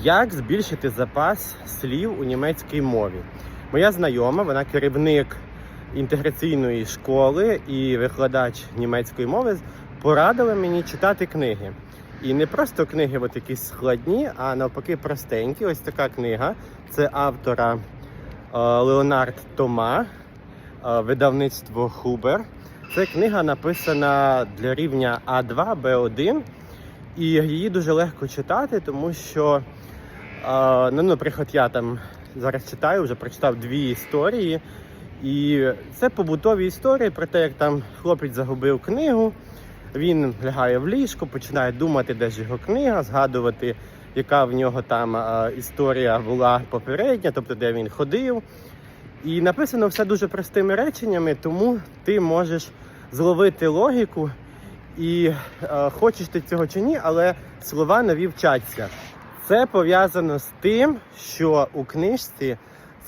Як збільшити запас слів у німецькій мові? Моя знайома, вона керівник інтеграційної школи і викладач німецької мови, порадила мені читати книги. І не просто книги, от якісь складні, а навпаки, простенькі. Ось така книга. Це автора е, Леонард Тома, е, видавництво Хубер. Це книга написана для рівня А2, Б1. І її дуже легко читати, тому що, ну, наприклад, я там зараз читаю, вже прочитав дві історії. І це побутові історії про те, як там хлопець загубив книгу. Він лягає в ліжко, починає думати, де ж його книга, згадувати, яка в нього там історія була попередня, тобто де він ходив. І написано все дуже простими реченнями, тому ти можеш зловити логіку. І е, хочеш ти цього чи ні, але слова нові вчаться. Це пов'язано з тим, що у книжці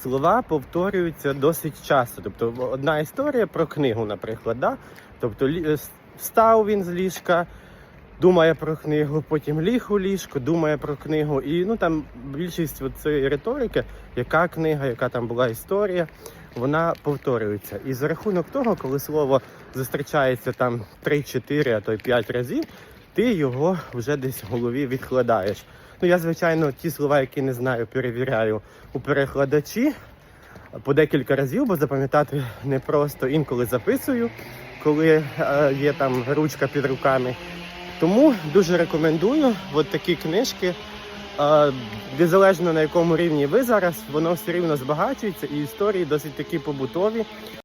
слова повторюються досить часто. Тобто одна історія про книгу, наприклад. Да? Тобто е, встав він з ліжка, думає про книгу, потім ліг у ліжко, думає про книгу. І ну там більшість цієї риторики, яка книга, яка там була історія, вона повторюється. І за рахунок того, коли слово зустрічається там 3-4, а то й 5 разів, ти його вже десь в голові відкладаєш. Ну я, звичайно, ті слова, які не знаю, перевіряю у перекладачі по декілька разів, бо запам'ятати непросто інколи записую, коли е, є там ручка під руками. Тому дуже рекомендую от такі книжки. Е, Незалежно на якому рівні ви зараз, воно все рівно збагачується, і історії досить такі побутові.